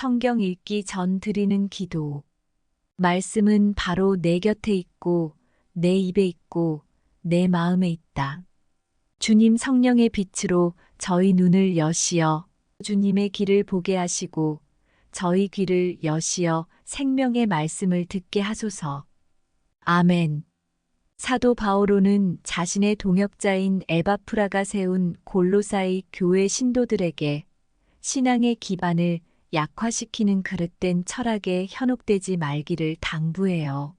성경 읽기 전 드리는 기도. 말씀은 바로 내 곁에 있고, 내 입에 있고, 내 마음에 있다. 주님 성령의 빛으로 저희 눈을 여시어 주님의 길을 보게 하시고, 저희 귀를 여시어 생명의 말씀을 듣게 하소서. 아멘. 사도 바오로는 자신의 동역자인 에바프라가 세운 골로사이 교회 신도들에게 신앙의 기반을 약화시키는 그릇된 철학에 현혹되지 말기를 당부해요.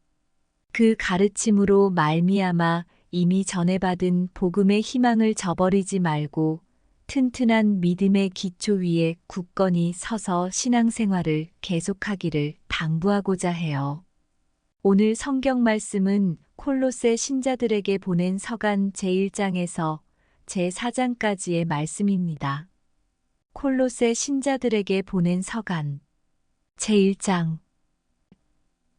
그 가르침으로 말미암아 이미 전해받은 복음의 희망을 저버리지 말고 튼튼한 믿음의 기초 위에 굳건히 서서 신앙생활을 계속하기를 당부하고자 해요. 오늘 성경 말씀은 콜로세 신자들에게 보낸 서간 제1장에서 제4장까지의 말씀입니다. 콜로세 신자들에게 보낸 서간 제1장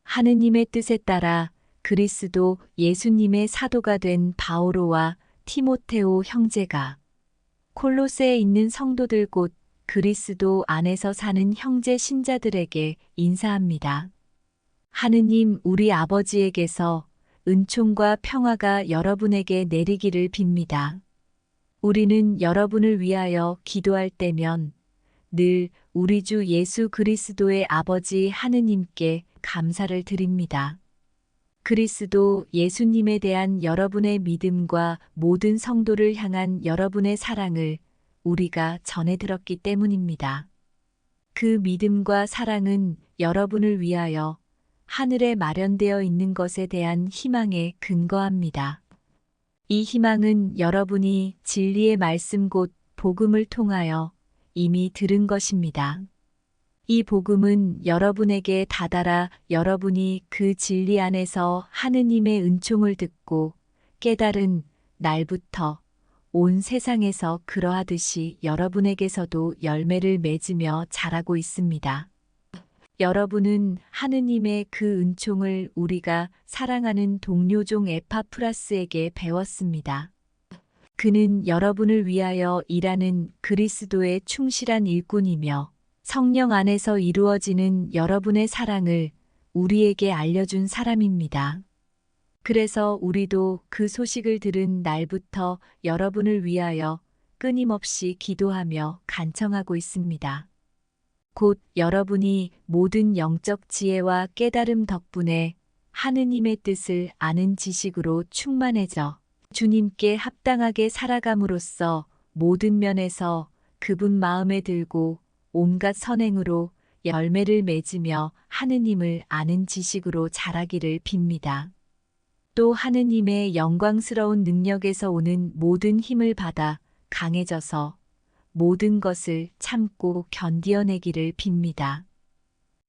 하느님의 뜻에 따라 그리스도 예수님의 사도가 된 바오로와 티모테오 형제가 콜로세에 있는 성도들 곧 그리스도 안에서 사는 형제 신자들에게 인사합니다. 하느님 우리 아버지에게서 은총과 평화가 여러분에게 내리기를 빕니다. 우리는 여러분을 위하여 기도할 때면 늘 우리 주 예수 그리스도의 아버지 하느님께 감사를 드립니다. 그리스도 예수님에 대한 여러분의 믿음과 모든 성도를 향한 여러분의 사랑을 우리가 전해 들었기 때문입니다. 그 믿음과 사랑은 여러분을 위하여 하늘에 마련되어 있는 것에 대한 희망에 근거합니다. 이 희망은 여러분이 진리의 말씀 곧 복음을 통하여 이미 들은 것입니다. 이 복음은 여러분에게 다다라 여러분이 그 진리 안에서 하느님의 은총을 듣고 깨달은 날부터 온 세상에서 그러하듯이 여러분에게서도 열매를 맺으며 자라고 있습니다. 여러분은 하느님의 그 은총을 우리가 사랑하는 동료종 에파프라스에게 배웠습니다. 그는 여러분을 위하여 일하는 그리스도의 충실한 일꾼이며 성령 안에서 이루어지는 여러분의 사랑을 우리에게 알려준 사람입니다. 그래서 우리도 그 소식을 들은 날부터 여러분을 위하여 끊임없이 기도하며 간청하고 있습니다. 곧 여러분이 모든 영적 지혜와 깨달음 덕분에 하느님의 뜻을 아는 지식으로 충만해져 주님께 합당하게 살아감으로써 모든 면에서 그분 마음에 들고 온갖 선행으로 열매를 맺으며 하느님을 아는 지식으로 자라기를 빕니다. 또 하느님의 영광스러운 능력에서 오는 모든 힘을 받아 강해져서 모든 것을 참고 견디어내기를 빕니다.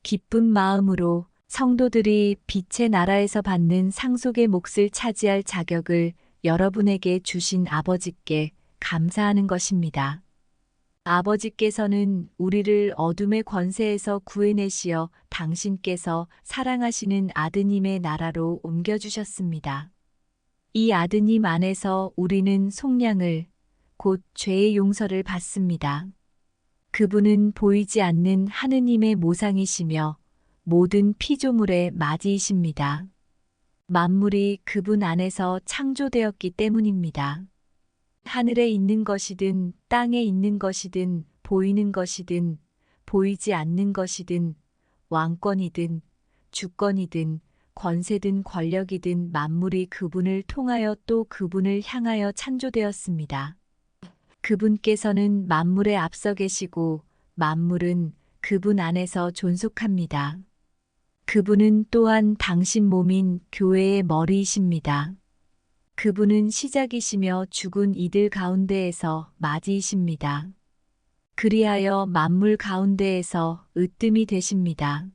기쁜 마음으로 성도들이 빛의 나라에서 받는 상속의 몫을 차지할 자격을 여러분에게 주신 아버지께 감사하는 것입니다. 아버지께서는 우리를 어둠의 권세에서 구해내시어 당신께서 사랑하시는 아드님의 나라로 옮겨주셨습니다. 이 아드님 안에서 우리는 속량을 곧 죄의 용서를 받습니다. 그분은 보이지 않는 하느님의 모상이시며 모든 피조물의 맞이이십니다. 만물이 그분 안에서 창조되었기 때문입니다. 하늘에 있는 것이든 땅에 있는 것이든 보이는 것이든 보이지 않는 것이든 왕권이든 주권이든 권세든 권력이든 만물이 그분을 통하여 또 그분을 향하여 창조되었습니다. 그분께서는 만물에 앞서 계시고 만물은 그분 안에서 존속합니다. 그분은 또한 당신 몸인 교회의 머리이십니다. 그분은 시작이시며 죽은 이들 가운데에서 맞이이십니다. 그리하여 만물 가운데에서 으뜸이 되십니다.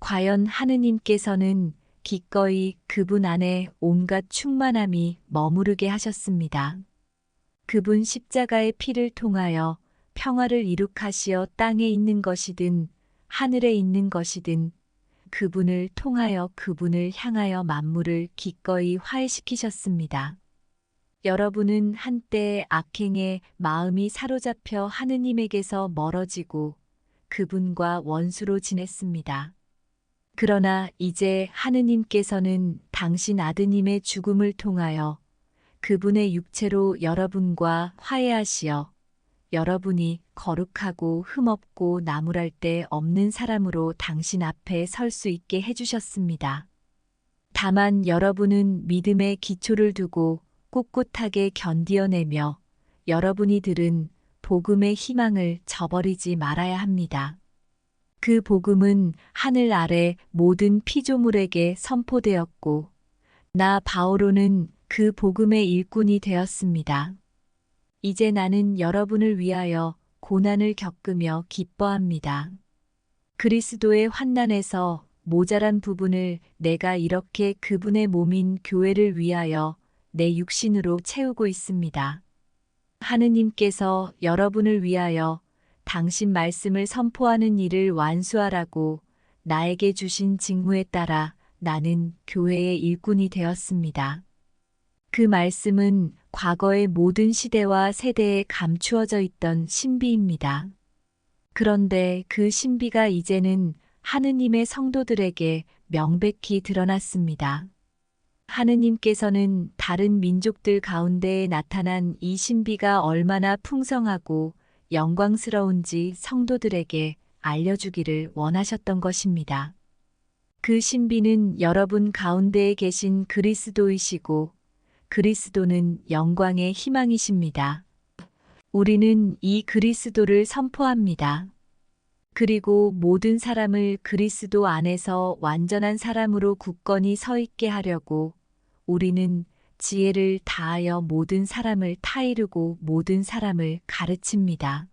과연 하느님께서는 기꺼이 그분 안에 온갖 충만함이 머무르게 하셨습니다. 그분 십자가의 피를 통하여 평화를 이룩하시어 땅에 있는 것이든 하늘에 있는 것이든 그분을 통하여 그분을 향하여 만물을 기꺼이 화해시키셨습니다. 여러분은 한때 악행에 마음이 사로잡혀 하느님에게서 멀어지고 그분과 원수로 지냈습니다. 그러나 이제 하느님께서는 당신 아드님의 죽음을 통하여 그분의 육체로 여러분과 화해하시어 여러분이 거룩하고 흠없고 나무랄 데 없는 사람으로 당신 앞에 설 수 있게 해주셨습니다. 다만 여러분은 믿음의 기초를 두고 꿋꿋하게 견디어내며 여러분이 들은 복음의 희망을 저버리지 말아야 합니다. 그 복음은 하늘 아래 모든 피조물에게 선포되었고, 나 바오로는 그 복음의 일꾼이 되었습니다. 이제 나는 여러분을 위하여 고난을 겪으며 기뻐합니다. 그리스도의 환난에서 모자란 부분을 내가 이렇게 그분의 몸인 교회를 위하여 내 육신으로 채우고 있습니다. 하느님께서 여러분을 위하여 당신 말씀을 선포하는 일을 완수하라고 나에게 주신 직무에 따라 나는 교회의 일꾼이 되었습니다. 그 말씀은 과거의 모든 시대와 세대에 감추어져 있던 신비입니다. 그런데 그 신비가 이제는 하느님의 성도들에게 명백히 드러났습니다. 하느님께서는 다른 민족들 가운데에 나타난 이 신비가 얼마나 풍성하고 영광스러운지 성도들에게 알려주기를 원하셨던 것입니다. 그 신비는 여러분 가운데에 계신 그리스도이시고 그리스도는 영광의 희망이십니다. 우리는 이 그리스도를 선포합니다. 그리고 모든 사람을 그리스도 안에서 완전한 사람으로 굳건히 서 있게 하려고 우리는 지혜를 다하여 모든 사람을 타이르고 모든 사람을 가르칩니다.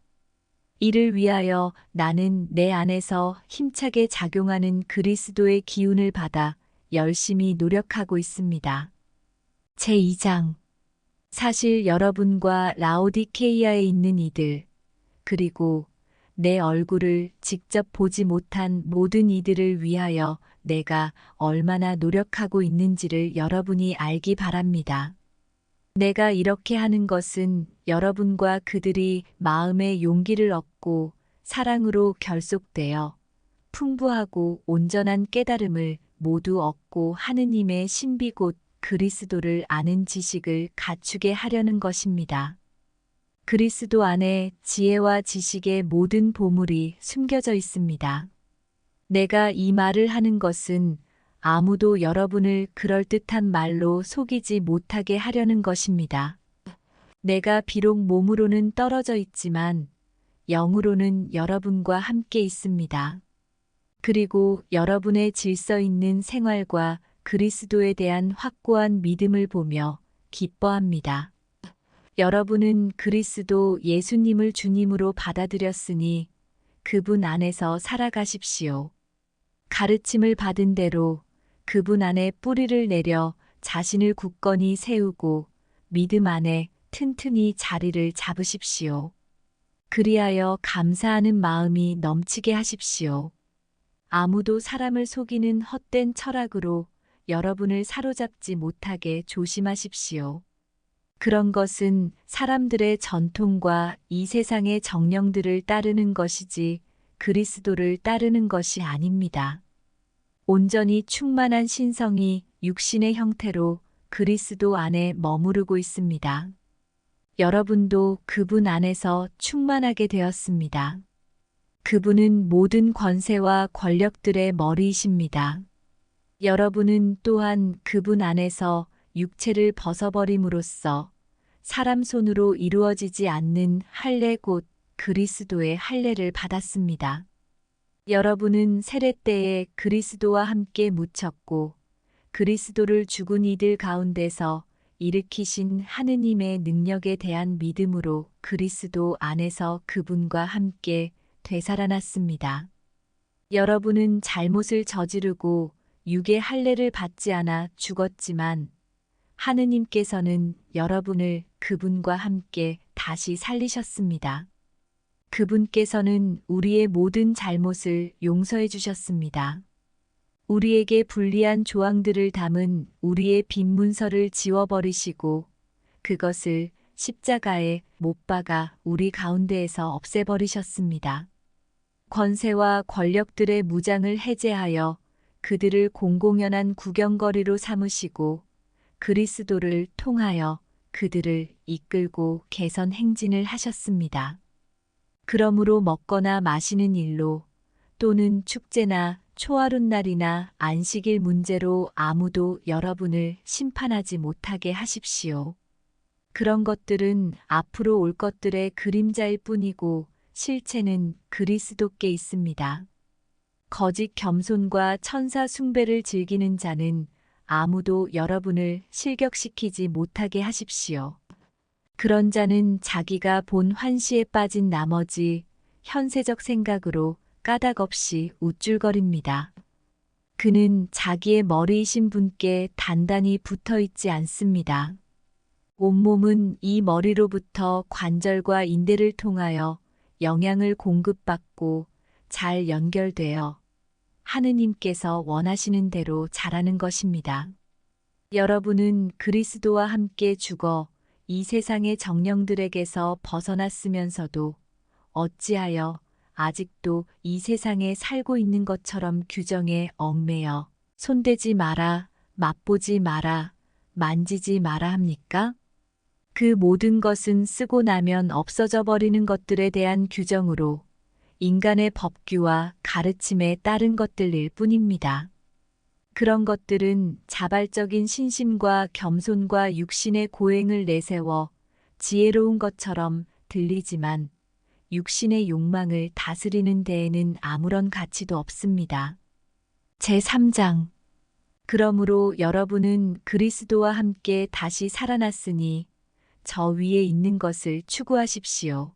이를 위하여 나는 내 안에서 힘차게 작용하는 그리스도의 기운을 받아 열심히 노력하고 있습니다. 제2장 사실 여러분과 라오디케이아에 있는 이들, 그리고 내 얼굴을 직접 보지 못한 모든 이들을 위하여 내가 얼마나 노력하고 있는지를 여러분이 알기 바랍니다. 내가 이렇게 하는 것은 여러분과 그들이 마음의 용기를 얻고 사랑으로 결속되어 풍부하고 온전한 깨달음을 모두 얻고 하느님의 신비 곧 그리스도를 아는 지식을 갖추게 하려는 것입니다. 그리스도 안에 지혜와 지식의 모든 보물이 숨겨져 있습니다. 내가 이 말을 하는 것은 아무도 여러분을 그럴듯한 말로 속이지 못하게 하려는 것입니다. 내가 비록 몸으로는 떨어져 있지만 영으로는 여러분과 함께 있습니다. 그리고 여러분의 질서 있는 생활과 그리스도에 대한 확고한 믿음을 보며 기뻐합니다. 여러분은 그리스도 예수님을 주님으로 받아들였으니 그분 안에서 살아가십시오. 가르침을 받은 대로 그분 안에 뿌리를 내려 자신을 굳건히 세우고 믿음 안에 튼튼히 자리를 잡으십시오. 그리하여 감사하는 마음이 넘치게 하십시오. 아무도 사람을 속이는 헛된 철학으로 여러분을 사로잡지 못하게 조심하십시오. 그런 것은 사람들의 전통과 이 세상의 정령들을 따르는 것이지 그리스도를 따르는 것이 아닙니다. 온전히 충만한 신성이 육신의 형태로 그리스도 안에 머무르고 있습니다. 여러분도 그분 안에서 충만하게 되었습니다. 그분은 모든 권세와 권력들의 머리이십니다. 여러분은 또한 그분 안에서 육체를 벗어버림으로써 사람 손으로 이루어지지 않는 할례 곧 그리스도의 할례를 받았습니다. 여러분은 세례 때에 그리스도와 함께 묻혔고 그리스도를 죽은 이들 가운데서 일으키신 하느님의 능력에 대한 믿음으로 그리스도 안에서 그분과 함께 되살아났습니다. 여러분은 잘못을 저지르고 육의 할례를 받지 않아 죽었지만 하느님께서는 여러분을 그분과 함께 다시 살리셨습니다. 그분께서는 우리의 모든 잘못을 용서해 주셨습니다. 우리에게 불리한 조항들을 담은 우리의 빈 문서를 지워버리시고 그것을 십자가에 못 박아 우리 가운데에서 없애버리셨습니다. 권세와 권력들의 무장을 해제하여 그들을 공공연한 구경거리로 삼으시고 그리스도를 통하여 그들을 이끌고 개선 행진을 하셨습니다. 그러므로 먹거나 마시는 일로 또는 축제나 초하룻날이나 안식일 문제로 아무도 여러분을 심판하지 못하게 하십시오. 그런 것들은 앞으로 올 것들의 그림자일 뿐이고 실체는 그리스도께 있습니다. 거짓 겸손과 천사 숭배를 즐기는 자는 아무도 여러분을 실격시키지 못하게 하십시오. 그런 자는 자기가 본 환시에 빠진 나머지 현세적 생각으로 까닭없이 우쭐거립니다. 그는 자기의 머리이신 분께 단단히 붙어 있지 않습니다. 온몸은 이 머리로부터 관절과 인대를 통하여 영양을 공급받고 잘 연결되어 하느님께서 원하시는 대로 자라는 것입니다. 여러분은 그리스도와 함께 죽어 이 세상의 정령들에게서 벗어났으면서도 어찌하여 아직도 이 세상에 살고 있는 것처럼 규정에 얽매여 손대지 마라, 맛보지 마라, 만지지 마라 합니까? 그 모든 것은 쓰고 나면 없어져 버리는 것들에 대한 규정으로 인간의 법규와 가르침에 따른 것들일 뿐입니다. 그런 것들은 자발적인 신심과 겸손과 육신의 고행을 내세워 지혜로운 것처럼 들리지만 육신의 욕망을 다스리는 데에는 아무런 가치도 없습니다. 제3장 그러므로 여러분은 그리스도와 함께 다시 살아났으니 저 위에 있는 것을 추구하십시오.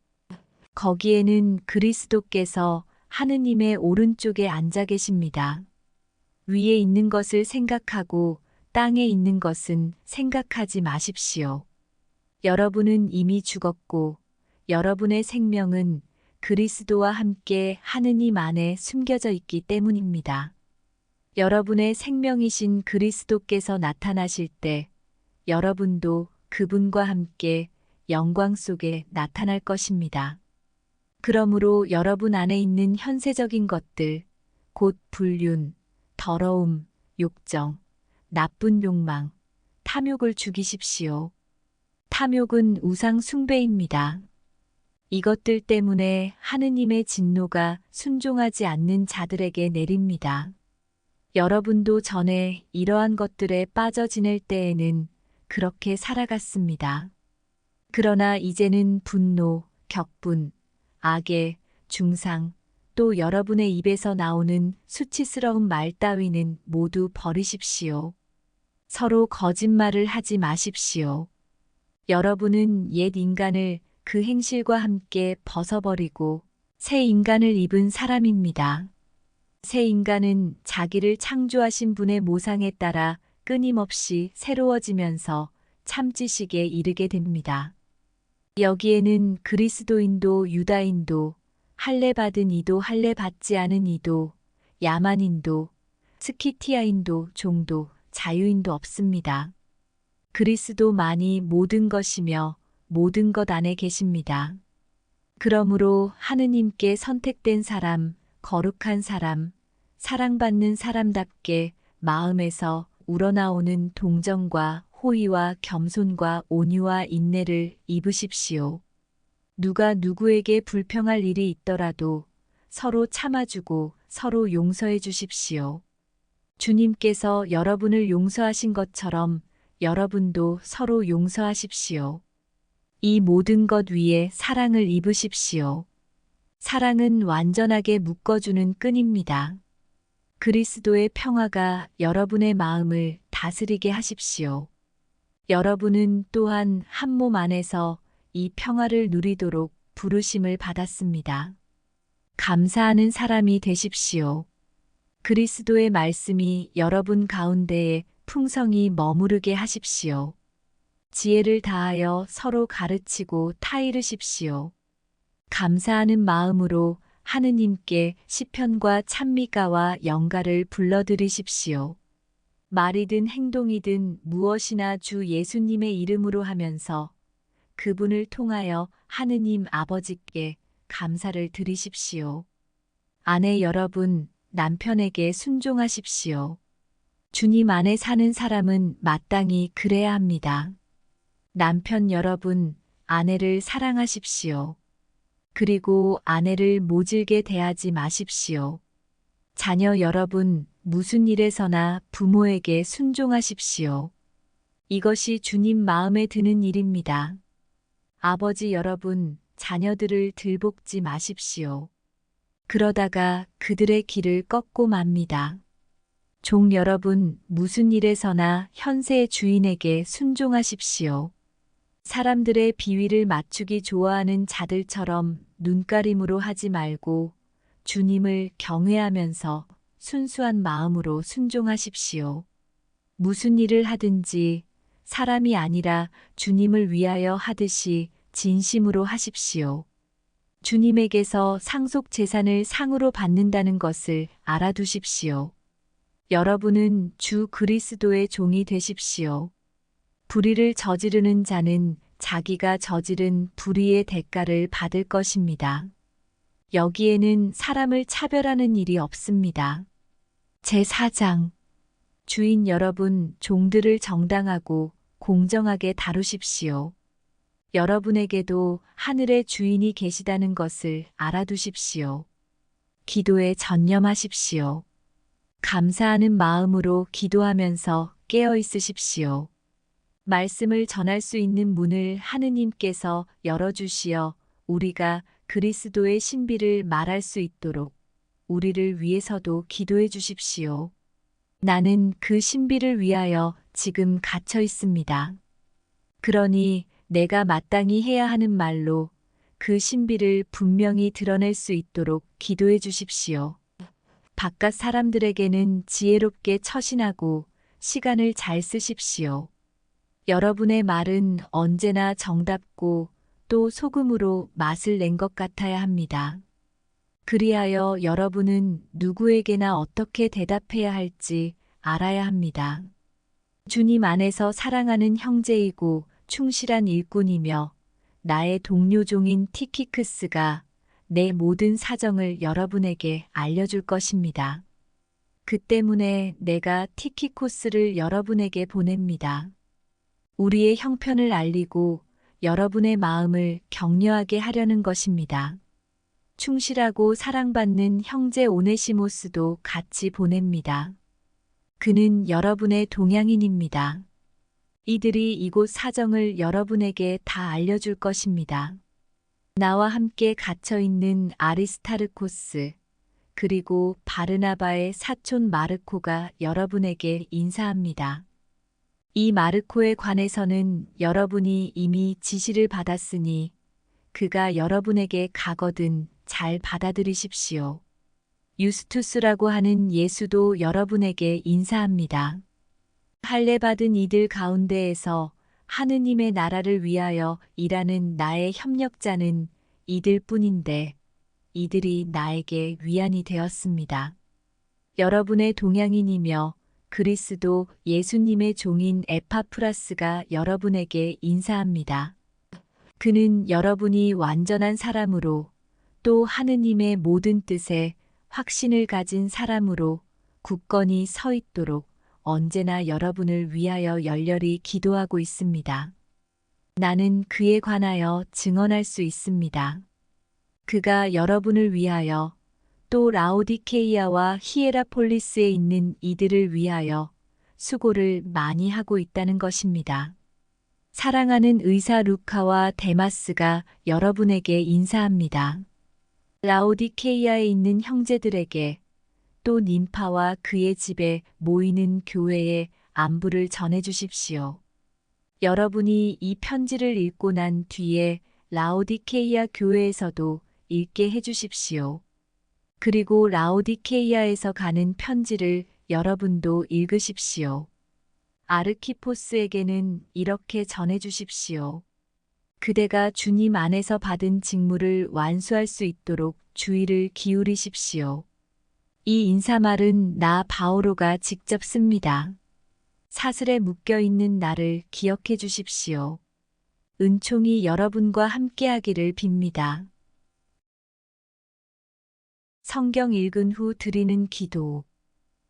거기에는 그리스도께서 하느님의 오른쪽에 앉아 계십니다. 위에 있는 것을 생각하고 땅에 있는 것은 생각하지 마십시오. 여러분은 이미 죽었고 여러분의 생명은 그리스도와 함께 하느님 안에 숨겨져 있기 때문입니다. 여러분의 생명이신 그리스도께서 나타나실 때 여러분도 그분과 함께 영광 속에 나타날 것입니다. 그러므로 여러분 안에 있는 현세적인 것들, 곧 불륜, 더러움, 욕정, 나쁜 욕망, 탐욕을 죽이십시오. 탐욕은 우상 숭배입니다. 이것들 때문에 하느님의 진노가 순종하지 않는 자들에게 내립니다. 여러분도 전에 이러한 것들에 빠져 지낼 때에는 그렇게 살아갔습니다. 그러나 이제는 분노, 격분, 악의, 중상, 또 여러분의 입에서 나오는 수치스러운 말 따위는 모두 버리십시오. 서로 거짓말을 하지 마십시오. 여러분은 옛 인간을 그 행실과 함께 벗어버리고 새 인간을 입은 사람입니다. 새 인간은 자기를 창조하신 분의 모상에 따라 끊임없이 새로워지면서 참지식에 이르게 됩니다. 여기에는 그리스도인도 유다인도 할례 받은 이도 할례 받지 않은 이도 야만인도 스키티아인도 종도 자유인도 없습니다. 그리스도만이 모든 것이며 모든 것 안에 계십니다. 그러므로 하느님께 선택된 사람, 거룩한 사람, 사랑받는 사람답게 마음에서 우러나오는 동정과 호의와 겸손과 온유와 인내를 입으십시오. 누가 누구에게 불평할 일이 있더라도 서로 참아주고 서로 용서해 주십시오. 주님께서 여러분을 용서하신 것처럼 여러분도 서로 용서하십시오. 이 모든 것 위에 사랑을 입으십시오. 사랑은 완전하게 묶어주는 끈입니다. 그리스도의 평화가 여러분의 마음을 다스리게 하십시오. 여러분은 또한 한 몸 안에서 이 평화를 누리도록 부르심을 받았습니다. 감사하는 사람이 되십시오. 그리스도의 말씀이 여러분 가운데에 풍성히 머무르게 하십시오. 지혜를 다하여 서로 가르치고 타이르십시오. 감사하는 마음으로 하느님께 시편과 찬미가와 영가를 불러드리십시오. 말이든 행동이든 무엇이나 주 예수님의 이름으로 하면서 그분을 통하여 하느님 아버지께 감사를 드리십시오. 아내 여러분, 남편에게 순종하십시오. 주님 안에 사는 사람은 마땅히 그래야 합니다. 남편 여러분, 아내를 사랑하십시오. 그리고 아내를 모질게 대하지 마십시오. 자녀 여러분, 무슨 일에서나 부모에게 순종하십시오. 이것이 주님 마음에 드는 일입니다. 아버지 여러분, 자녀들을 들볶지 마십시오. 그러다가 그들의 길을 꺾고 맙니다. 종 여러분, 무슨 일에서나 현세의 주인에게 순종하십시오. 사람들의 비위를 맞추기 좋아하는 자들처럼 눈가림으로 하지 말고 주님을 경외하면서 순수한 마음으로 순종하십시오. 무슨 일을 하든지 사람이 아니라 주님을 위하여 하듯이 진심으로 하십시오. 주님에게서 상속 재산을 상으로 받는다는 것을 알아두십시오. 여러분은 주 그리스도의 종이 되십시오. 불의를 저지르는 자는 자기가 저지른 불의의 대가를 받을 것입니다. 여기에는 사람을 차별하는 일이 없습니다. 제4장 주인 여러분 종들을 정당하고 공정하게 다루십시오. 여러분에게도 하늘의 주인이 계시다는 것을 알아두십시오. 기도에 전념하십시오. 감사하는 마음으로 기도하면서 깨어 있으십시오. 말씀을 전할 수 있는 문을 하느님께서 열어주시어 우리가 그리스도의 신비를 말할 수 있도록 우리를 위해서도 기도해 주십시오. 나는 그 신비를 위하여 지금 갇혀 있습니다. 그러니 내가 마땅히 해야 하는 말로 그 신비를 분명히 드러낼 수 있도록 기도해 주십시오. 바깥 사람들에게는 지혜롭게 처신하고 시간을 잘 쓰십시오. 여러분의 말은 언제나 정답고 또 소금으로 맛을 낸 것 같아야 합니다. 그리하여 여러분은 누구에게나 어떻게 대답해야 할지 알아야 합니다. 주님 안에서 사랑하는 형제이고 충실한 일꾼이며 나의 동료종인 티키크스가 내 모든 사정을 여러분에게 알려줄 것입니다. 그 때문에 내가 티키코스를 여러분에게 보냅니다. 우리의 형편을 알리고 여러분의 마음을 격려하게 하려는 것입니다. 충실하고 사랑받는 형제 오네시모스도 같이 보냅니다. 그는 여러분의 동양인입니다. 이들이 이곳 사정을 여러분에게 다 알려줄 것입니다. 나와 함께 갇혀 있는 아리스타르코스, 그리고 바르나바의 사촌 마르코가 여러분에게 인사합니다. 이 마르코에 관해서는 여러분이 이미 지시를 받았으니 그가 여러분에게 가거든 잘 받아들이십시오. 유스투스라고 하는 예수도 여러분에게 인사합니다. 할례 받은 이들 가운데에서 하느님의 나라를 위하여 일하는 나의 협력자는 이들 뿐인데 이들이 나에게 위안이 되었습니다. 여러분의 동양인이며 그리스도 예수님의 종인 에파프라스가 여러분에게 인사합니다. 그는 여러분이 완전한 사람으로 또 하느님의 모든 뜻에 확신을 가진 사람으로 굳건히 서 있도록 언제나 여러분을 위하여 열렬히 기도하고 있습니다. 나는 그에 관하여 증언할 수 있습니다. 그가 여러분을 위하여 또 라오디케이아와 히에라폴리스에 있는 이들을 위하여 수고를 많이 하고 있다는 것입니다. 사랑하는 의사 루카와 데마스가 여러분에게 인사합니다. 라오디케이아에 있는 형제들에게 또 님파와 그의 집에 모이는 교회에 안부를 전해 주십시오. 여러분이 이 편지를 읽고 난 뒤에 라오디케이아 교회에서도 읽게 해 주십시오. 그리고 라오디케이아에서 가는 편지를 여러분도 읽으십시오. 아르키포스에게는 이렇게 전해 주십시오. 그대가 주님 안에서 받은 직무를 완수할 수 있도록 주의를 기울이십시오. 이 인사말은 나 바오로가 직접 씁니다. 사슬에 묶여 있는 나를 기억해 주십시오. 은총이 여러분과 함께하기를 빕니다. 성경 읽은 후 드리는 기도.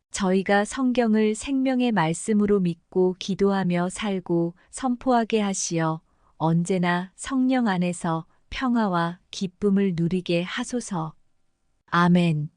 저희가 성경을 생명의 말씀으로 믿고 기도하며 살고 선포하게 하시어 언제나 성령 안에서 평화와 기쁨을 누리게 하소서. 아멘.